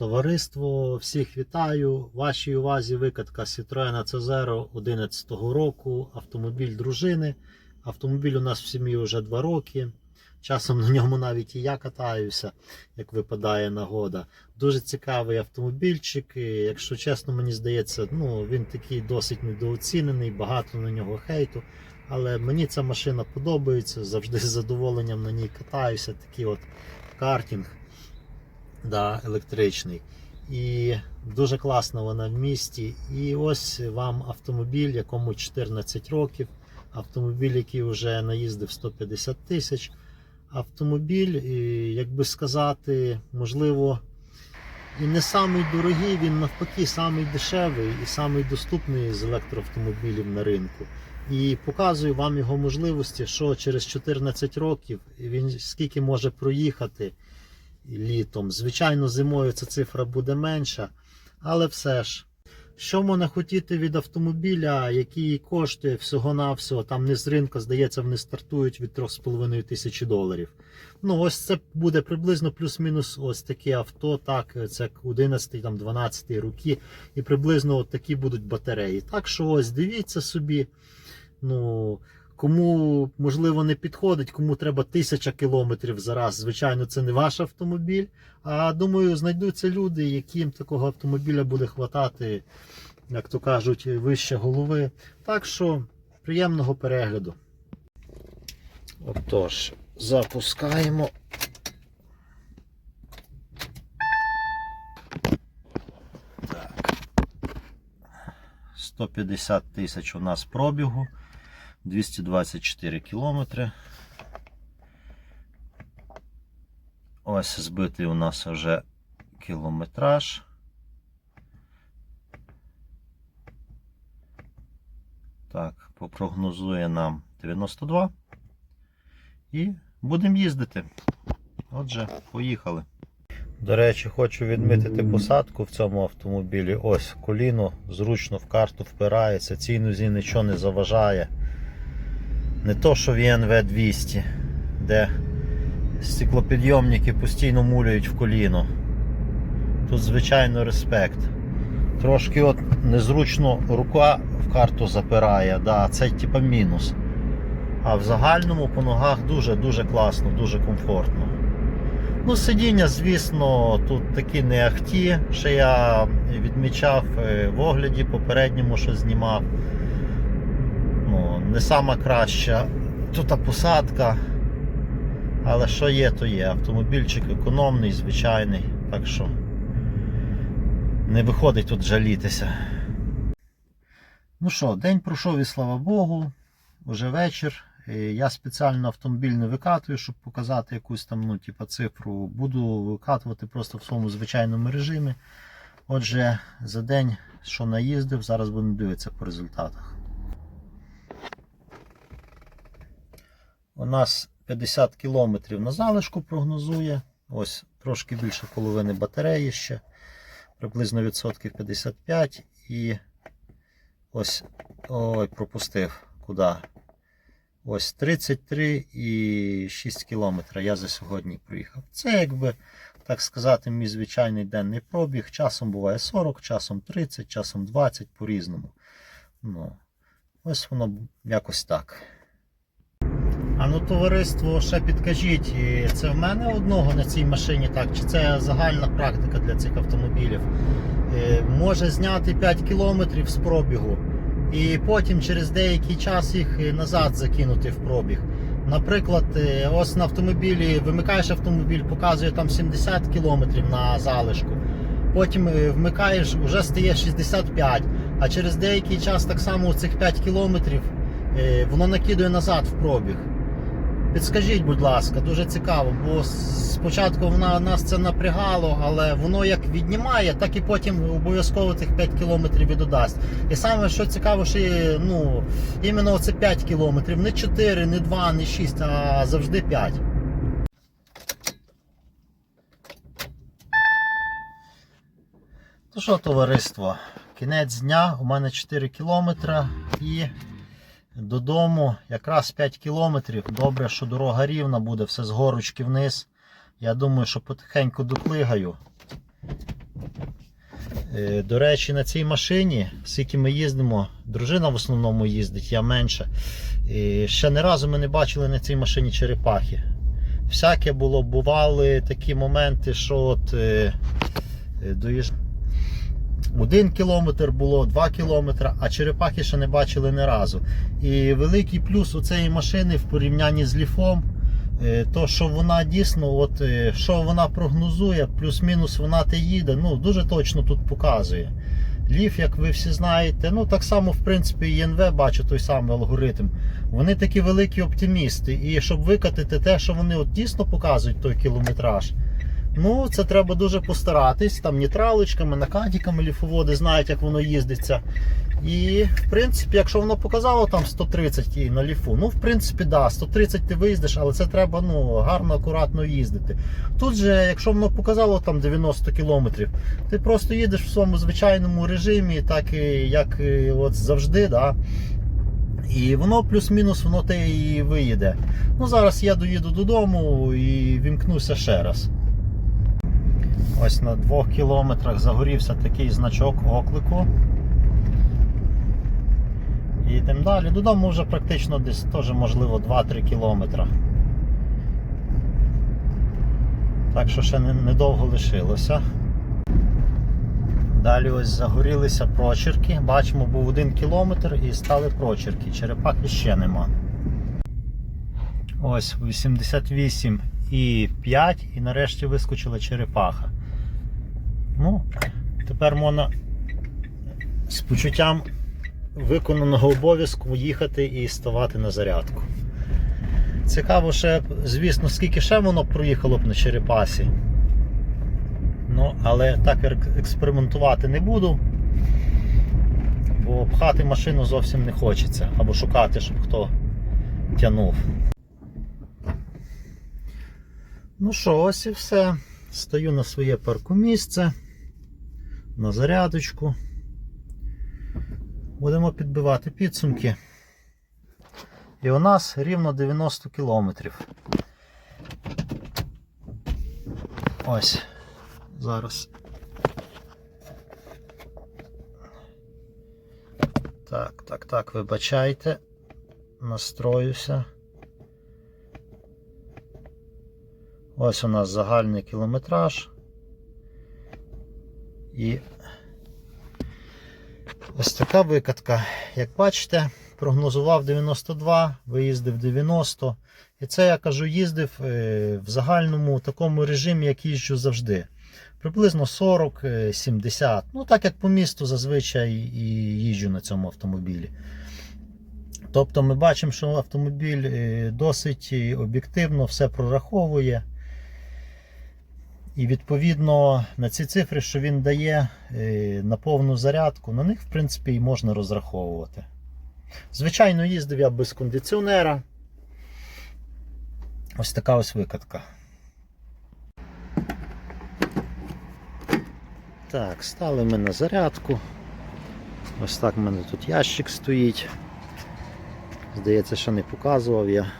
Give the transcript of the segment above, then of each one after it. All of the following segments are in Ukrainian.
Товариство, всіх вітаю. Вашій увазі викатка Citroen C0 11 року, автомобіль дружини. Автомобіль у нас в сім'ї вже 2 роки. Часом на ньому навіть і я катаюся, як випадає нагода. Дуже цікавий автомобільчик. Якщо чесно, мені здається, ну, він такий досить недооцінений, багато на нього хейту. Але мені ця машина подобається, завжди з задоволенням на ній катаюся. Такий от картинг да, електричний. І дуже класна вона в місті. І ось вам автомобіль, якому 14 років. Автомобіль, який вже наїздив 150 тисяч. Автомобіль, як би сказати, можливо, і не самий дорогий, він навпаки самий дешевий і самий доступний з електроавтомобілів на ринку. І показую вам його можливості, що через 14 років він скільки може проїхати літом. Звичайно, зимою ця цифра буде менша, але все ж. Що можна хотіти від автомобіля, який коштує всього-навсього, там не з ринку, здається, вони стартують від 3,5 тисячі доларів. Ну, ось це буде приблизно плюс-мінус ось таке авто, так, це 11-12 роки, і приблизно от такі будуть батареї. Так що ось дивіться собі. Ну, Кому можливо не підходить, кому треба тисяча кілометрів за раз. Звичайно, це не ваш автомобіль. А думаю, знайдуться люди, яким такого автомобіля буде хватати, як то кажуть, вище голови. Так що приємного перегляду. Отож, запускаємо. Так. 150 тисяч у нас пробігу. 224 кілометри. Ось збитий у нас вже кілометраж. Так, попрогнозує нам 92. І будемо їздити. Отже, поїхали. До речі, хочу відмітити посадку в цьому автомобілі. Ось коліно зручно в карту впирається, цій нозі нічого не заважає. Не то, що в ЄНВ 200, де стеклопідйомники постійно муляють в коліно. Тут, звичайно, респект. Трошки от незручно рука в карту запирає, да, це типа мінус. А в загальному по ногах дуже-дуже класно, дуже комфортно. Ну, сидіння, звісно, тут такі не ахті, ще я відмічав е, в огляді попередньому, що знімав. Не сама краща тут посадка. Але що є, то є. Автомобільчик економний, звичайний, так що не виходить тут жалітися. Ну що, день пройшов і слава Богу, вже вечір. Я спеціально автомобіль не викатую, щоб показати якусь там ну, типу, цифру. Буду викатувати просто в своєму звичайному режимі. Отже, за день, що наїздив, зараз будемо дивитися по результатах. У нас 50 км на залишку прогнозує. Ось трошки більше половини батареї ще, приблизно відсотків 55 і ось ой, пропустив куди. Ось 33 і 6 км я за сьогодні проїхав. Це якби, так сказати, мій звичайний денний пробіг. Часом буває 40, часом 30, часом 20 по-різному. Ну, ось воно якось так. А ну, товариство, ще підкажіть, це в мене одного на цій машині, так? Чи це загальна практика для цих автомобілів? Е, Може зняти 5 кілометрів з пробігу і потім через деякий час їх е, назад закинути в пробіг. Наприклад, е, ось на автомобілі вимикаєш автомобіль, показує там 70 кілометрів на залишку. Потім вмикаєш, вже стає 65, а через деякий час так само цих 5 кілометрів воно накидує назад в пробіг. Підскажіть, будь ласка, дуже цікаво, бо спочатку вона нас це напрягало, але воно як віднімає, так і потім обов'язково тих 5 кілометрів віддасть. І саме що цікаво, що ну, іменно оце 5 кілометрів, не 4, не 2, не 6, а завжди 5. То що, товариство? Кінець дня, у мене 4 кілометри і додому якраз 5 кілометрів. Добре, що дорога рівна буде, все з горочки вниз. Я думаю, що потихеньку доклигаю. Е, До речі, на цій машині, скільки ми їздимо, дружина в основному їздить, я менше. І ще не разу ми не бачили на цій машині черепахи. Всяке було, бували такі моменти, що от е, е, доїж... один кілометр було, два кілометри, а черепахи ще не бачили ні разу. І великий плюс у цієї машини в порівнянні з ліфом. Е, То, що вона дійсно, от, е, що вона прогнозує, плюс-мінус вона те їде, ну дуже точно тут показує. Ліф, як ви всі знаєте, ну так само, в принципі, і НВ бачу той самий алгоритм. Вони такі великі оптимісти. І щоб викатити те, що вони от дійсно показують той кілометраж, ну це треба дуже постаратись. Там нітралочками, накатиками ліфоводи знають, як воно їздиться. І в принципі, якщо воно показало там 130 і на ліфу, ну в принципі, да, 130 ти виїздиш, але це треба ну, гарно, акуратно їздити. Тут же, якщо воно показало там 90 кілометрів, ти просто їдеш в своєму звичайному режимі, так і як і от завжди. Да? І воно плюс-мінус воно те і виїде. Ну зараз я доїду додому і вімкнуся ще раз. Ось на двох кілометрах загорівся такий значок оклику. І йдемо далі. Додому вже практично десь теж можливо 2-3 кілометри. Так що ще не- недовго лишилося. Далі ось загорілися прочерки. Бачимо, був один кілометр і стали прочерки. Черепахи ще нема. Ось 88 і 5 і нарешті вискочила черепаха. Ну, тепер можна з почуттям виконаного обов'язку їхати і ставати на зарядку. Цікаво ще, звісно, скільки ще воно проїхало б на черепасі. Ну, але так експериментувати не буду, бо пхати машину зовсім не хочеться, або шукати, щоб хто тянув. Ну що, ось і все. Стою на своє паркомісце, на зарядочку. Будемо підбивати підсумки. І у нас рівно 90 кілометрів. Ось. Зараз. Так, так, так, вибачайте. Настроюся. Ось у нас загальний кілометраж. І ось така викатка. Як бачите, прогнозував 92, виїздив 90. І це я кажу, їздив е, в загальному такому режимі, як їжджу завжди. Приблизно 40-70. Ну, так як по місту зазвичай і їжджу на цьому автомобілі. Тобто ми бачимо, що автомобіль е, досить е, об'єктивно все прораховує. І відповідно на ці цифри, що він дає е, на повну зарядку, на них в принципі і можна розраховувати. Звичайно, їздив я без кондиціонера. Ось така ось викатка. Так, стали ми на зарядку. Ось так в мене тут ящик стоїть. Здається, ще не показував я.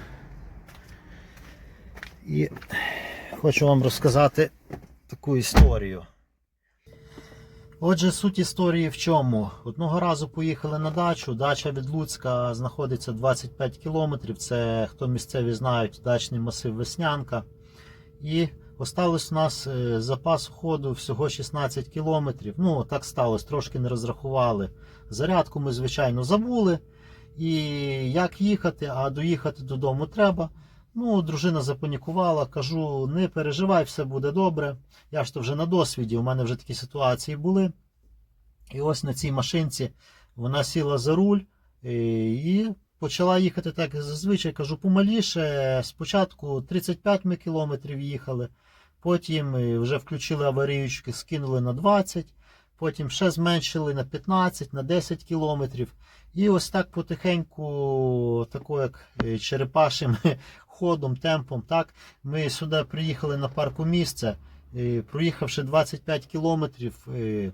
І хочу вам розказати таку історію. Отже, суть історії в чому? Одного разу поїхали на дачу. Дача від Луцька знаходиться 25 кілометрів. Це, хто місцеві знають, дачний масив Веснянка. І осталось у нас е, запас ходу всього 16 кілометрів. Ну, так сталося, трошки не розрахували. Зарядку ми, звичайно, забули. І як їхати, а доїхати додому треба. Ну, дружина запанікувала, кажу, не переживай, все буде добре. Я ж то вже на досвіді, у мене вже такі ситуації були. І ось на цій машинці вона сіла за руль е, і почала їхати так зазвичай. Кажу, помаліше. Спочатку 35 ми кілометрів їхали, потім е, вже включили аварійки, скинули на 20, потім ще зменшили на 15, на 10 кілометрів. І ось так потихеньку, тако як е, черепашим ходом, темпом, так, ми сюди приїхали на парку місце. Проїхавши 25 кілометрів, е,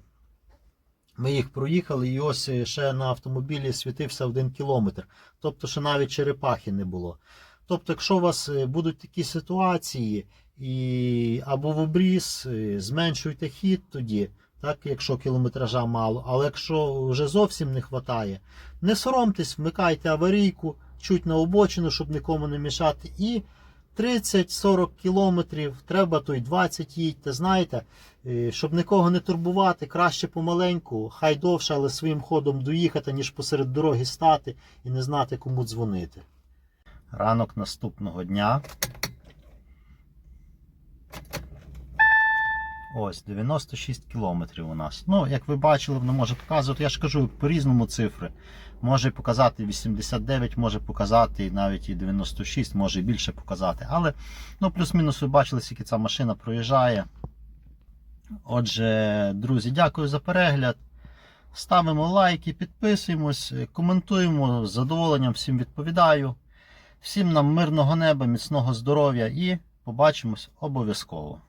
ми їх проїхали, і ось е, ще на автомобілі світився один кілометр. Тобто, ще навіть черепахи не було. Тобто, якщо у вас будуть такі ситуації, і або в обріз, зменшуйте хід тоді. Так, якщо кілометража мало. Але якщо вже зовсім не вистачає, не соромтесь, вмикайте аварійку, чуть на обочину, щоб нікому не мішати. І 30-40 кілометрів, треба то й 20 їдьте, знаєте, е, щоб нікого не турбувати, краще помаленьку, хай довше, але своїм ходом доїхати, ніж посеред дороги стати і не знати, кому дзвонити. Ранок наступного дня. Ось 96 кілометрів у нас. Ну, як ви бачили, воно може показувати, я ж кажу, по-різному цифри. Може показати 89, може показати навіть і 96, може і більше показати. Але ну, плюс-мінус ви бачили, скільки ця машина проїжджає. Отже, друзі, дякую за перегляд. Ставимо лайки, підписуємось, коментуємо, з задоволенням всім відповідаю. Всім нам мирного неба, міцного здоров'я і побачимось обов'язково.